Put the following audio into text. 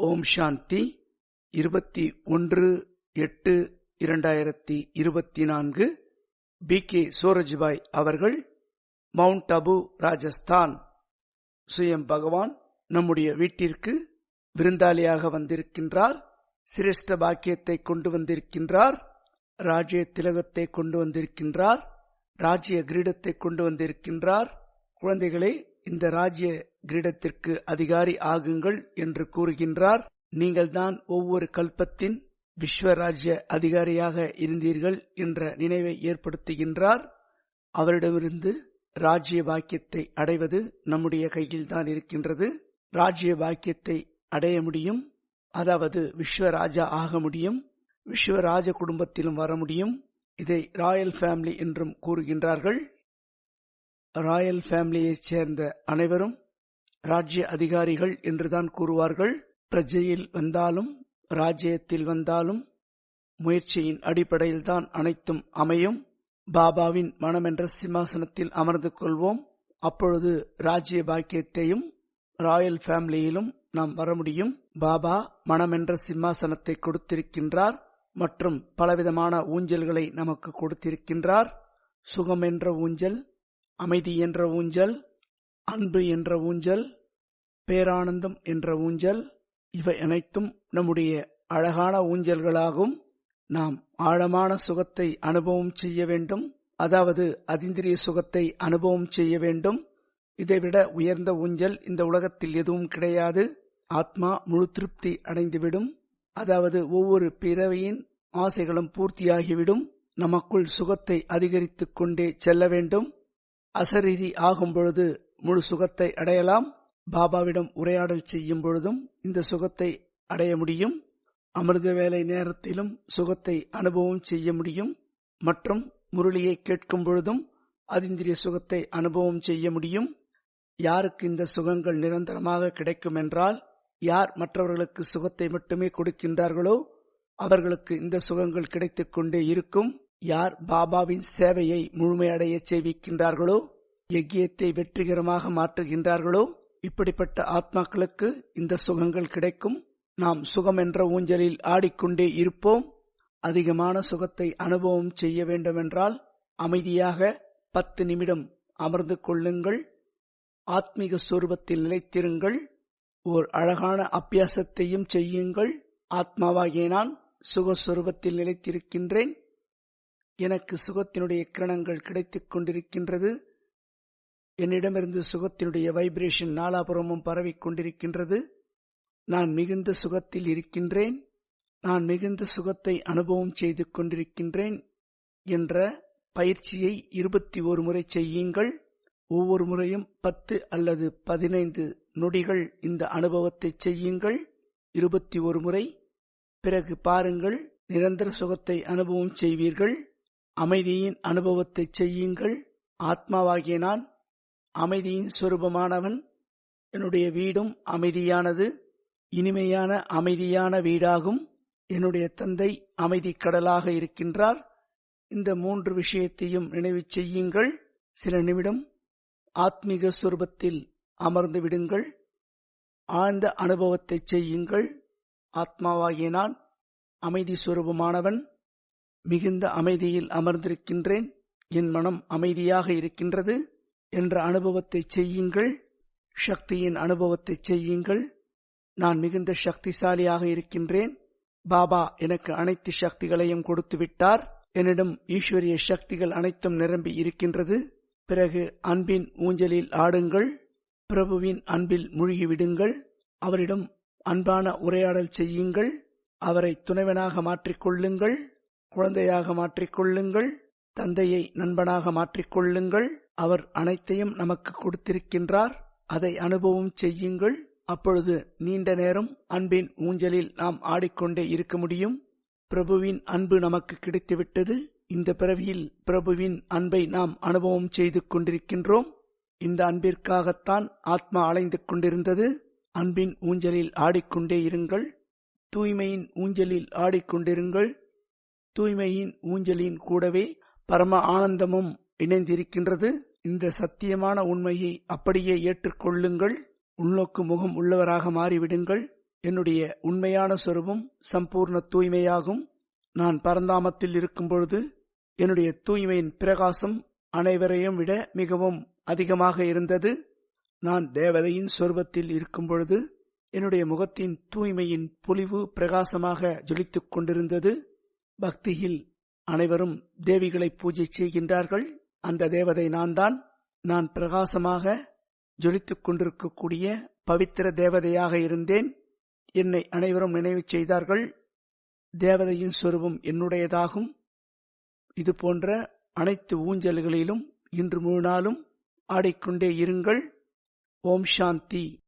ஓம் சாந்தி. இருபத்தி ஒன்று எட்டு இரண்டாயிரத்தி இருபத்தி நான்கு. பி கே சூரஜ்பாய் அவர்கள் மவுண்ட் அபு ராஜஸ்தான். சுயம் பகவான் நம்முடைய வீட்டிற்கு விருந்தாளியாக வந்திருக்கின்றார். சிரேஷ்ட பாக்கியத்தை கொண்டு வந்திருக்கின்றார். ராஜ்ய திலகத்தை கொண்டு வந்திருக்கின்றார். ராஜ்ய கிரீடத்தை கொண்டு வந்திருக்கின்றார். குழந்தைகளே இந்த ராஜ்ய கிரீடத்திற்கு அதிகாரி ஆகுங்கள் என்று கூறுகின்றார். நீங்கள்தான் ஒவ்வொரு கல்பத்தின் விஸ்வராஜ்ய அதிகாரியாக இருந்தீர்கள் என்ற நினைவை ஏற்படுத்துகின்றார். அவரிடமிருந்து ராஜ்ய பாக்கியத்தை அடைவது நம்முடைய கையில் தான் இருக்கின்றது. ராஜ்ய பாக்கியத்தை அடைய முடியும் அதாவது விஸ்வராஜா ஆக முடியும் விஸ்வராஜ குடும்பத்திலும் வர முடியும். இதை ராயல் ஃபேமிலி என்றும் கூறுகின்றார்கள். ராயல் ஃபேமிலியைச் சேர்ந்த அனைவரும் ராஜ்ய அதிகாரிகள் என்றுதான் கூறுவார்கள். பிரஜையில் வந்தாலும் ராஜ்யத்தில் வந்தாலும் முயற்சியின் அடிப்படையில்தான் அனைத்தும் அமையும். பாபாவின் மனமென்ற சிம்மாசனத்தில் அமர்ந்து கொள்வோம். அப்பொழுது ராஜ்ய பாக்கியத்தையும் ராயல் ஃபேமிலியிலும் நாம் வர முடியும். பாபா மனமென்ற சிம்மாசனத்தை கொடுத்திருக்கின்றார் மற்றும் பலவிதமான ஊஞ்சல்களை நமக்கு கொடுத்திருக்கின்றார். சுகமென்ற ஊஞ்சல் அமைதி என்ற ஊஞ்சல் அன்பு என்ற ஊஞ்சல் பேரானந்தம் என்ற ஊஞ்சல் இவை அனைத்தும் நம்முடைய அழகான ஊஞ்சல்களாகும். நாம் ஆழமான சுகத்தை அனுபவம் செய்ய வேண்டும். அதாவது அதிந்திரிய சுகத்தை அனுபவம் செய்ய வேண்டும். இதைவிட உயர்ந்த ஊஞ்சல் இந்த உலகத்தில் எதுவும் கிடையாது. ஆத்மா முழு திருப்தி அடைந்துவிடும். அதாவது ஒவ்வொரு பிறவியின் ஆசைகளும் பூர்த்தியாகிவிடும். நமக்குள் சுகத்தை அதிகரித்துக் கொண்டே செல்ல வேண்டும். அசரீதி ஆகும் பொழுது முழு சுகத்தை அடையலாம். பாபாவிடம் உரையாடல் செய்யும் பொழுதும் இந்த சுகத்தை அடைய முடியும். அமிர்த வேலை நேரத்திலும் சுகத்தை அனுபவம் செய்ய முடியும். மற்றும் முரளியை கேட்கும் பொழுதும் அதிந்திரிய சுகத்தை அனுபவம் செய்ய முடியும். யாருக்கு இந்த சுகங்கள் நிரந்தரமாக கிடைக்கும் என்றால் யார் மற்றவர்களுக்கு சுகத்தை மட்டுமே கொடுக்கின்றார்களோ அவர்களுக்கு இந்த சுகங்கள் கிடைத்துக் கொண்டே இருக்கும். யார் பாபாவின் சேவையை முழுமையடைய செய்விக்கின்றார்களோ யக்கியத்தை வெற்றிகரமாக மாற்றுகின்றார்களோ இப்படிப்பட்ட ஆத்மாக்களுக்கு இந்த சுகங்கள் கிடைக்கும். நாம் சுகம் என்ற ஊஞ்சலில் ஆடிக்கொண்டே இருப்போம். அதிகமான சுகத்தை அனுபவம் செய்ய வேண்டுமென்றால் அமைதியாக பத்து நிமிடம் அமர்ந்து கொள்ளுங்கள். ஆத்மீக சொரூபத்தில் நிலைத்திருங்கள். ஓர் அழகான அபியாசத்தையும் செய்யுங்கள். ஆத்மாவாகிய நான் சுகஸ்வரூபத்தில் நிலைத்திருக்கின்றேன். எனக்கு சுகத்தினுடைய கிரணங்கள் கிடைத்துக் கொண்டிருக்கின்றது. என்னிடமிருந்து சுகத்தினுடைய வைப்ரேஷன் நாலாபுரமும் பரவிக் கொண்டிருக்கின்றது. நான் மிகுந்த சுகத்தில் இருக்கின்றேன். நான் மிகுந்த சுகத்தை அனுபவம் செய்து கொண்டிருக்கின்றேன் என்ற பயிற்சியை இருபத்தி ஒரு முறை செய்யுங்கள். ஒவ்வொரு முறையும் பத்து அல்லது பதினைந்து நொடிகள் இந்த அனுபவத்தை செய்யுங்கள். இருபத்தி ஒரு முறை. பிறகு பாருங்கள் நிரந்தர சுகத்தை அனுபவம் செய்வீர்கள். அமைதியின் அனுபவத்தை செய்யுங்கள். ஆத்மாவாகிய நான் அமைதியின் சொரூபமானவன். என்னுடைய வீடும் அமைதியானது. இனிமையான அமைதியான வீடாகும். என்னுடைய தந்தை அமைதி கடலாக இருக்கின்றார். இந்த மூன்று விஷயத்தையும் நினைவு செய்யுங்கள். சில நிமிடம் ஆத்மீக சுரூபத்தில் அமர்ந்து விடுங்கள். ஆழ்ந்த அனுபவத்தை செய்யுங்கள். ஆத்மாவாகிய நான் அமைதி சுரூபமானவன். மிகுந்த அமைதியில் அமர்ந்திருக்கின்றேன். என் மனம் அமைதியாக இருக்கின்றது என்ற அனுபவத்தை செய்யுங்கள். சக்தியின் அனுபவத்தை செய்யுங்கள். நான் மிகுந்த சக்திசாலியாக இருக்கின்றேன். பாபா எனக்கு அனைத்து சக்திகளையும் கொடுத்து விட்டார் என்னிடம் ஈஸ்வரிய சக்திகள் அனைத்தும் நிரம்பி இருக்கின்றது. பிறகு அன்பின் ஊஞ்சலில் ஆடுங்கள். பிரபுவின் அன்பில் மூழ்கிவிடுங்கள். அவரிடம் அன்பான உரையாடல் செய்யுங்கள். அவரை துணைவனாக மாற்றிக்கொள்ளுங்கள். குழந்தையாக மாற்றிக்கொள்ளுங்கள் தந்தையை நண்பனாக மாற்றிக்கொள்ளுங்கள் அவர் அனைத்தையும் நமக்கு கொடுத்திருக்கின்றார் அதை அனுபவம் செய்யுங்கள். அப்பொழுது நீண்ட நேரம் அன்பின் ஊஞ்சலில் நாம் ஆடிக்கொண்டே இருக்க முடியும். பிரபுவின் அன்பு நமக்கு கிடைத்துவிட்டது. இந்த பிறவியில் பிரபுவின் அன்பை நாம் அனுபவம் செய்து கொண்டிருக்கின்றோம். இந்த அன்பிற்காகத்தான் ஆத்மா அலைந்து கொண்டிருந்தது. அன்பின் ஊஞ்சலில் ஆடிக்கொண்டே இருங்கள். தூய்மையின் ஊஞ்சலில் ஆடிக்கொண்டிருங்கள். தூய்மையின் ஊஞ்சலின் கூடவே பரம ஆனந்தமும் இணைந்திருக்கின்றது. இந்த சத்தியமான உண்மையை அப்படியே ஏற்றுக்கொள்ளுங்கள். உள்நோக்கு முகம் உள்ளவராக மாறிவிடுங்கள். என்னுடைய உண்மையான சொருபம் சம்பூர்ண தூய்மையாகும். நான் பரந்தாமத்தில் இருக்கும் பொழுது என்னுடைய தூய்மையின் பிரகாசம் அனைவரையும் விட மிகவும் அதிகமாக இருந்தது. நான் தேவதையின் சொருபத்தில் இருக்கும் பொழுது என்னுடைய முகத்தின் தூய்மையின் பொலிவு பிரகாசமாக ஜொலித்துக் கொண்டிருந்தது. பக்தியில் அனைவரும் தேவிகளை பூஜை செய்கின்றார்கள். அந்த தேவதை நான் தான் நான் பிரகாசமாக ஜொலித்துக் கொண்டிருக்கக்கூடிய பவித்திர தேவதையாக இருந்தேன். என்னை அனைவரும் நினைவு செய்தார்கள். தேவதையின் சொருபம் என்னுடையதாகும். இது போன்ற அனைத்து ஊஞ்சல்களிலும் இன்று முழு நாளும் ஆடிக்கொண்டே இருங்கள். ஓம் சாந்தி.